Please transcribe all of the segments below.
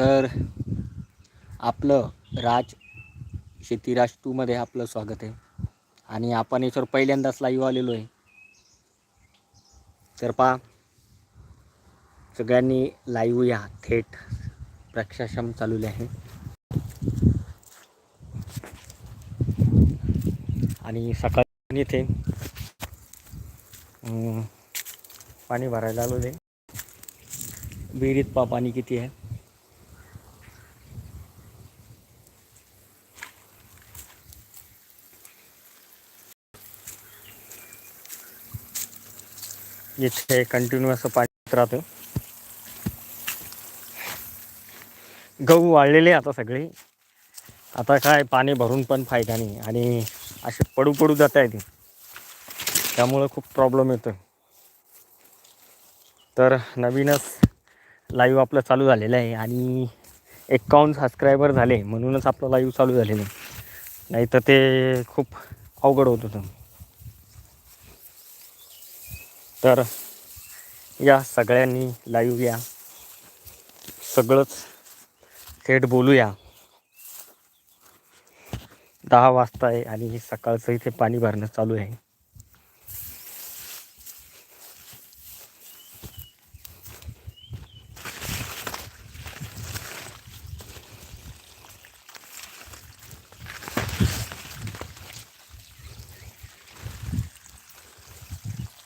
तर आपलं राज शेती राज टूमध्ये आपलं स्वागत आहे. आणि आपण याच्यावर पहिल्यांदाच लाईव्ह आलेलो आहे. तर पा सगळ्यांनी लाईव्ह या. थेट प्रक्षाशम चालवले आहे. आणि सकाळी इथे पाणी भरायला आलो आहे. विहिरीत पा पाणी किती आहे. इथे कंटिन्यू असं पाणी राहतं गहू वाळलेले आता सगळे. आता काय पाणी भरून पण फायदा नाही आणि असे पडू पडू जात आहे ते त्यामुळं खूप प्रॉब्लेम येतो तर नवीनच लाईव्ह आपलं चालू झालेलं आहे आणि एकावन्न सबस्क्रायबर झाले म्हणूनच आपलं लाईव्ह चालू झालेलं आहे. नाही तर ते खूप अवघड होत होतं. तर या सगळ्यांनी लाईव्ह या. सगळंच थेट बोलूया. दहा वाजता आहे आणि सकाळचं इथे पाणी भरणं चालू आहे.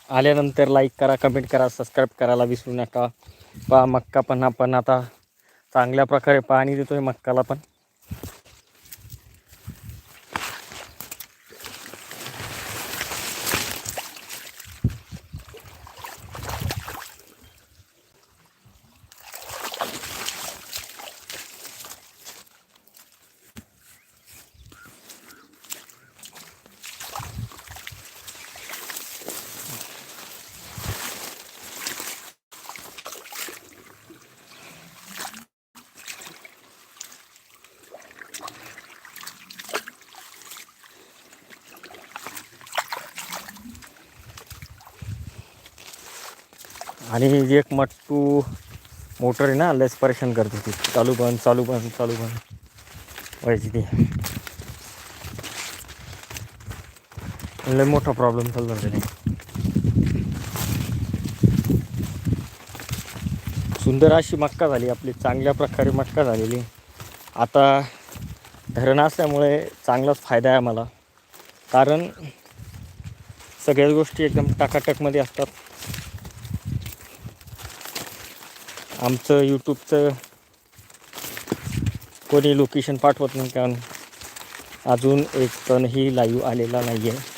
आल्यानंतर लाईक करा कमेंट करा सबस्क्राईब करायला विसरू नका. पहा मक्का पण आपण आता चांगल्या प्रकारे पाणी देतोय मक्काला पण. आणि एक मट्टू मोटर आहे ना लस परेशान करते ती. चालू बंद चालू बंद चालू बंद. व्हायची ती. लय मोठा प्रॉब्लेम चालू झालेला सुंदर अशी मक्का झाली आपली चांगल्या प्रकारे मक्का झालेली. आता धरण असल्यामुळे चांगलाच फायदा आहे आम्हाला. कारण सगळ्याच गोष्टी एकदम टाकाटकमध्ये असतात. आमचं यूट्यूबचं कोणी लोकेशन पाठवत नाही कारण अजून एक तणही लाईव्ह आलेला नाही आहे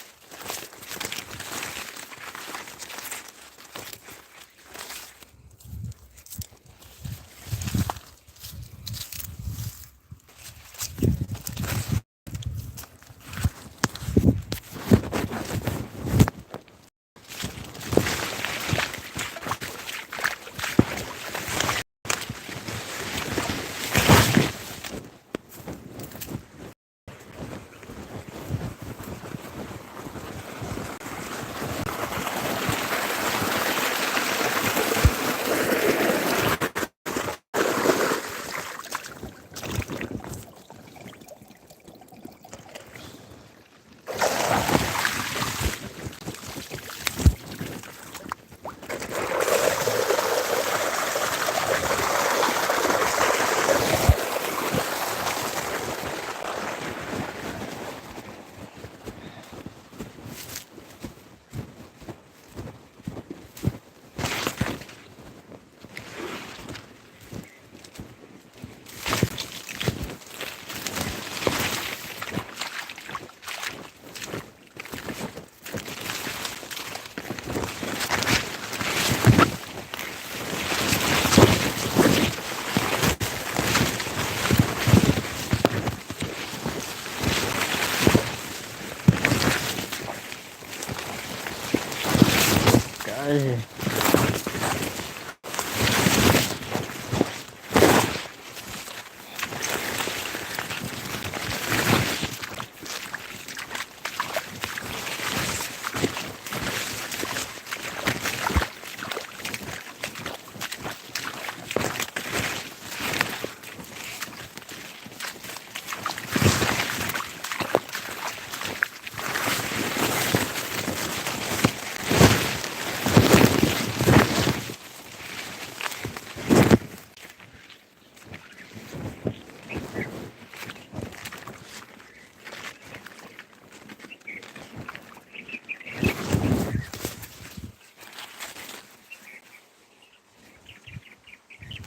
哎。